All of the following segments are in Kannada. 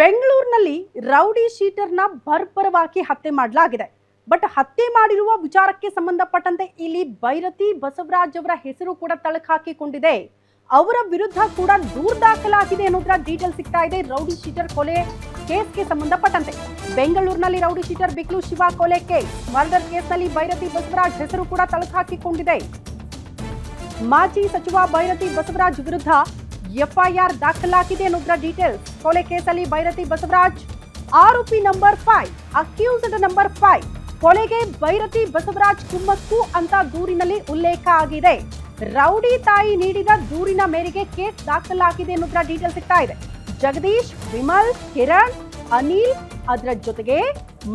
ಬೆಂಗಳೂರಿನಲ್ಲಿ ರೌಡಿ ಶೀಟರ್ನ ಬರ್ಬರವಾಗಿ ಹತ್ಯೆ ಮಾಡಲಾಗಿದೆ. ಬಟ್ ಹತ್ಯೆ ಮಾಡಿರುವ ವಿಚಾರಕ್ಕೆ ಸಂಬಂಧಪಟ್ಟಂತೆ ಇಲ್ಲಿ ಭೈರತಿ ಬಸವರಾಜ್ ಅವರ ಹೆಸರು ಕೂಡ ತಳಕು ಹಾಕಿಕೊಂಡಿದೆ. ಅವರ ವಿರುದ್ಧ ಕೂಡ ದೂರು ದಾಖಲಾಗಿದೆ ಅನ್ನೋದ್ರ ಡೀಟೇಲ್ ಸಿಗ್ತಾ ಇದೆ ರೌಡಿ ಶೀಟರ್ ಕೊಲೆ ಕೇಸ್ಗೆ ಸಂಬಂಧಪಟ್ಟಂತೆ. ಬೆಂಗಳೂರಿನಲ್ಲಿ ರೌಡಿ ಶೀಟರ್ ಬಿಕ್ಲು ಶಿವ ಕೊಲೆ ಕೇಸ್. ಮರ್ಡರ್ ಕೇಸ್ನಲ್ಲಿ ಭೈರತಿ ಬಸವರಾಜ್ ಹೆಸರು ಕೂಡ ತಳಕು ಹಾಕಿಕೊಂಡಿದೆ. ಮಾಜಿ ಸಚಿವ ಭೈರತಿ ಬಸವರಾಜ್ ವಿರುದ್ಧ ಎಫ್ಐಆರ್ ದಾಖಲಾಗಿದೆ ಅನ್ನೋದ್ರ ಡೀಟೇಲ್ಸ್ ಕೊಲೆ ಕೇಸಲ್ಲಿ ಬೈರತಿ ಬಸವರಾಜ್, ಆರೋಪಿ number five accused number five ಕೊಲೆಗೆ ಬೈರತಿ ಬಸವರಾಜ್ ಕುಮ್ಮಕ್ಕು ಅಂತ ದೂರಿನಲ್ಲಿ ಉಲ್ಲೇಖ ಆಗಿದೆ. ರೌಡಿ ತಾಯಿ ನೀಡಿದ ದೂರಿನ ಮೇರೆಗೆ ಕೇಸ್ ದಾಖಲಾಗಿದೆ ಅನ್ನೋದ್ರ ಡೀಟೇಲ್ ಸಿಗ್ತಾ ಇದೆ. ಜಗದೀಶ್, ವಿಮಲ್, ಕಿರಣ್, ಅನಿಲ್, ಅದರ ಜೊತೆಗೆ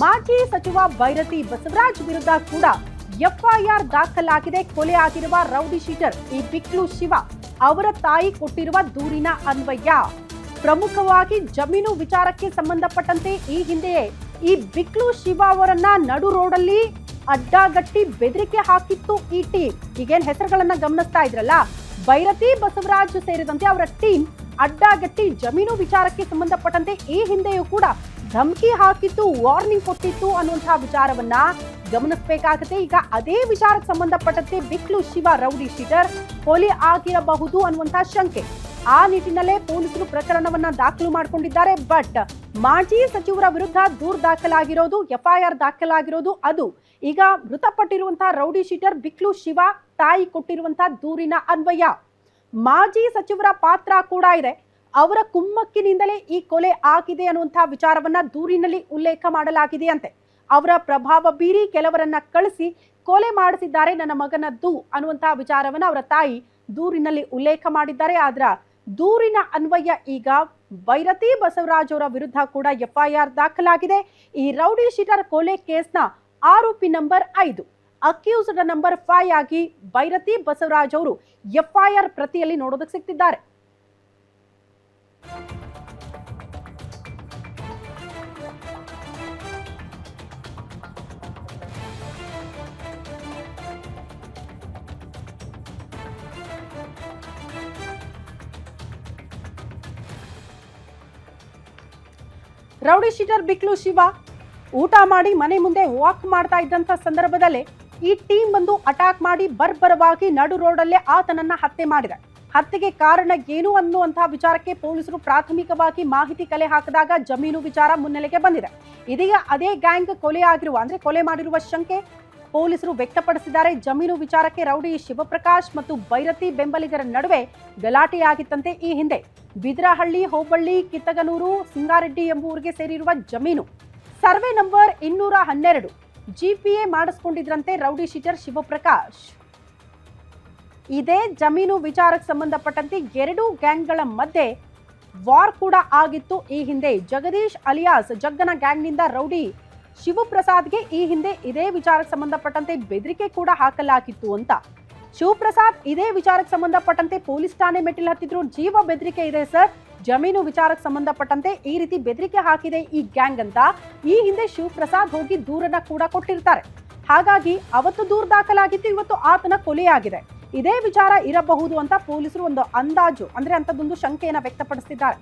ಮಾಜಿ ಸಚಿವ ಬೈರತಿ ಬಸವರಾಜ್ ವಿರುದ್ಧ ಕೂಡ ಎಫ್ಐಆರ್ ದಾಖಲಾಗಿದೆ. ಕೊಲೆ ಆಗಿರುವ ರೌಡಿ ಶೀಟರ್ ಈ ಬಿಕ್ಲು ಶಿವ. ಅವರ ತಾಯಿ ಕೊಟ್ಟಿರುವ ದೂರಿನ ಅನ್ವಯ. ಪ್ರಮುಖವಾಗಿ ಜಮೀನು ವಿಚಾರಕ್ಕೆ ಸಂಬಂಧಪಟ್ಟಂತೆ ಈ ಹಿಂದೆಯೇ ಈ ಬಿಕ್ಲು ಶಿವ ಅವರನ್ನ ನಡು ರೋಡಲ್ಲಿ ಅಡ್ಡಗಟ್ಟಿ ಬೆದರಿಕೆ ಹಾಕಿತ್ತು ಈ ಟೀಮ್. ಈಗೇನ್ ಹೆಸರುಗಳನ್ನ ಗಮನಿಸ್ತಾ ಇದ್ರಲ್ಲ? ಭೈರತಿ ಬಸವರಾಜ್ ಸೇರಿದಂತೆ ಅವರ ಟೀಮ್ ಅಡ್ಡಗಟ್ಟಿ ಜಮೀನು ವಿಚಾರಕ್ಕೆ ಸಂಬಂಧಪಟ್ಟಂತೆ ಈ ಹಿಂದೆಯೂ ಕೂಡ ಧಮಕಿ ಹಾಕಿತ್ತು, ವಾರ್ನಿಂಗ್ ಕೊಟ್ಟಿತ್ತು ಅನ್ನುವಂತಹ ವಿಚಾರವನ್ನ ಗಮನಿಸಬೇಕಾಗುತ್ತೆ ಈಗ ಅದೇ ವಿಚಾರಕ್ಕೆ ಸಂಬಂಧಪಟ್ಟಂತೆ ಬಿಕ್ಲು ಶಿವ ರೌಡಿ ಶೀಟರ್ ಕೊಲೆ ಆಗಿರಬಹುದು ಅನ್ನುವಂತಹ ಶಂಕೆ. ಆ ನಿಟ್ಟಿನಲ್ಲೇ ಪೊಲೀಸರು ಪ್ರಕರಣವನ್ನ ದಾಖಲು ಮಾಡಿಕೊಂಡಿದ್ದಾರೆ. ಬಟ್ ಮಾಜಿ ಸಚಿವರ ವಿರುದ್ಧ ದೂರು ದಾಖಲಾಗಿರೋದು, ಎಫ್ಐಆರ್ ದಾಖಲಾಗಿರೋದು ಅದು. ಈಗ ಮೃತಪಟ್ಟಿರುವಂತಹ ರೌಡಿ ಶೀಟರ್ ಬಿಕ್ಲು ಶಿವ ತಾಯಿ ಕೊಟ್ಟಿರುವಂತಹ ದೂರಿನ ಅನ್ವಯ. ಮಾಜಿ ಸಚಿವರ ಪಾತ್ರ ಕೂಡ ಇದೆ. ಅವರ ಕುಮ್ಮಕ್ಕಿನಿಂದಲೇ ಈ ಕೊಲೆ ಆಗಿದೆ ಅನ್ನುವಂತಹ ವಿಚಾರವನ್ನ ದೂರಿನಲ್ಲಿ ಉಲ್ಲೇಖ ಮಾಡಲಾಗಿದೆ ಅಂತೆ. ಅವರ ಪ್ರಭಾವ ಬೀರಿ ಕೆಲವರನ್ನ ಕಳಿಸಿ ಕೊಲೆ ಮಾಡಿಸಿದ್ದಾರೆ ನನ್ನ ಮಗನದ್ದು ಅನ್ನುವಂತಹ ವಿಚಾರವನ್ನು ಅವರ ತಾಯಿ ದೂರಿನಲ್ಲಿ ಉಲ್ಲೇಖ ಮಾಡಿದ್ದಾರೆ. ಆದ್ರ ದೂರಿನ ಅನ್ವಯ ಈಗ ಬೈರತಿ ಬಸವರಾಜ್ ಅವರ ವಿರುದ್ಧ ಕೂಡ ಎಫ್ಐಆರ್ ದಾಖಲಾಗಿದೆ. ಈ ರೌಡಿ ಶೀಟರ್ ಕೊಲೆ ಕೇಸ್ನ ಆರೋಪಿ ನಂಬರ್ ಐದು, ಅಕ್ಯೂಸ್ಡ್ ನಂಬರ್ ಫೈವ್ ಆಗಿ ಬೈರತಿ ಬಸವರಾಜ್ ಅವರು ಎಫ್ಐಆರ್ ಪ್ರತಿಯಲ್ಲಿ ನೋಡೋದಕ್ಕೆ ಸಿಗ್ತಿದ್ದಾರೆ. Rowdy sheeter Biklu Shiva. ಊಟ ಮಾಡಿ ಮನೆ ಮುಂದೆ ವಾಕ್ ಮಾಡ್ತಾ ಇದ್ದಂಥ ಸಂದರ್ಭದಲ್ಲಿ ಈ ಟೀಮ್ ಬಂದು ಅಟ್ಯಾಕ್ ಮಾಡಿ ಬರ್ಬರವಾಗಿ ನಡು ರೋಡಲ್ಲೇ ಆತನನ್ನ ಹತ್ಯೆ ಮಾಡಿದೆ. ಹತ್ಯೆಗೆ ಕಾರಣ ಏನು ಅನ್ನುವಂತಹ ವಿಚಾರಕ್ಕೆ ಪೊಲೀಸರು ಪ್ರಾಥಮಿಕವಾಗಿ ಮಾಹಿತಿ ಕಲೆ ಹಾಕಿದಾಗ ಜಮೀನು ವಿಚಾರ ಮುನ್ನೆಲೆಗೆ ಬಂದಿದೆ. ಇದೀಗ ಅದೇ ಗ್ಯಾಂಗ್ ಕೊಲೆ ಆಗಿರುವ, ಅಂದ್ರೆ ಕೊಲೆ ಮಾಡಿರುವ ಶಂಕೆ ಪೊಲೀಸರು ವ್ಯಕ್ತಪಡಿಸಿದ್ದಾರೆ. ಜಮೀನು ವಿಚಾರಕ್ಕೆ ರೌಡಿ ಶಿವಪ್ರಕಾಶ್ ಮತ್ತು ಬೈರತಿ ಬೆಂಬಲಿಗರ ನಡುವೆ ಗಲಾಟೆಯಾಗಿತ್ತಂತೆ ಈ ಹಿಂದೆ. ಬಿದ್ರಹಳ್ಳಿ ಹೋಬಳ್ಳಿ ಕಿತ್ತಗನೂರು, ಸಿಂಗಾರೆಡ್ಡಿ ಎಂಬುವರಿಗೆ ಸೇರಿರುವ ಜಮೀನು. ಸರ್ವೆ ನಂಬರ್ ಇನ್ನೂರ ಹನ್ನೆರಡು. ಜಿಪಿಎ ಮಾಡಿಸ್ಕೊಂಡಿದ್ರಂತೆ ರೌಡಿ ಶೀಟರ್ ಶಿವಪ್ರಕಾಶ್. ಇದೇ ಜಮೀನು ವಿಚಾರಕ್ಕೆ ಸಂಬಂಧಪಟ್ಟಂತೆ ಎರಡು ಗ್ಯಾಂಗ್ಗಳ ಮಧ್ಯೆ ವಾರ್ ಕೂಡ ಆಗಿತ್ತು. ಈ ಹಿಂದೆ ಜಗದೀಶ್ ಅಲಿಯಾಸ್ ಜಗ್ಗನ ಗ್ಯಾಂಗ್ನಿಂದ ರೌಡಿ ಶಿವಪ್ರಸಾದ್ಗೆ ಈ ಹಿಂದೆ ಇದೇ ವಿಚಾರಕ್ಕೆ ಸಂಬಂಧಪಟ್ಟಂತೆ ಬೆದರಿಕೆ ಕೂಡ ಹಾಕಲಾಗಿತ್ತು ಅಂತ ಶಿವಪ್ರಸಾದ್ ಇದೇ ವಿಚಾರಕ್ಕೆ ಸಂಬಂಧಪಟ್ಟಂತೆ ಪೊಲೀಸ್ ಠಾಣೆ ಮೆಟ್ಟಿಲು ಹತ್ತಿದ್ರು, ಜೀವ ಬೆದರಿಕೆ ಇದೆ ಸರ್. ಜಮೀನು ವಿಚಾರಕ್ಕೆ ಸಂಬಂಧಪಟ್ಟಂತೆ ಈ ರೀತಿ ಬೆದರಿಕೆ ಹಾಕಿದೆ ಈ ಗ್ಯಾಂಗ್ ಅಂತ. ಈ ಹಿಂದೆ ಶಿವಪ್ರಸಾದ್ ಹೋಗಿ ದೂರನ್ನ ಕೂಡ ಕೊಟ್ಟಿರ್ತಾರೆ. ಹಾಗಾಗಿ ಅವತ್ತು ದೂರು ದಾಖಲಾಗಿತ್ತು ಇವತ್ತು ಆತನ ಕೊಲೆಯಾಗಿದೆ. ಇದೇ ವಿಚಾರ ಇರಬಹುದು ಅಂತ ಪೊಲೀಸರು ಒಂದು ಅಂದಾಜು, ಅಂದ್ರೆ ಅಂತದೊಂದು ಶಂಕೆಯನ್ನ ವ್ಯಕ್ತಪಡಿಸಿದ್ದಾರೆ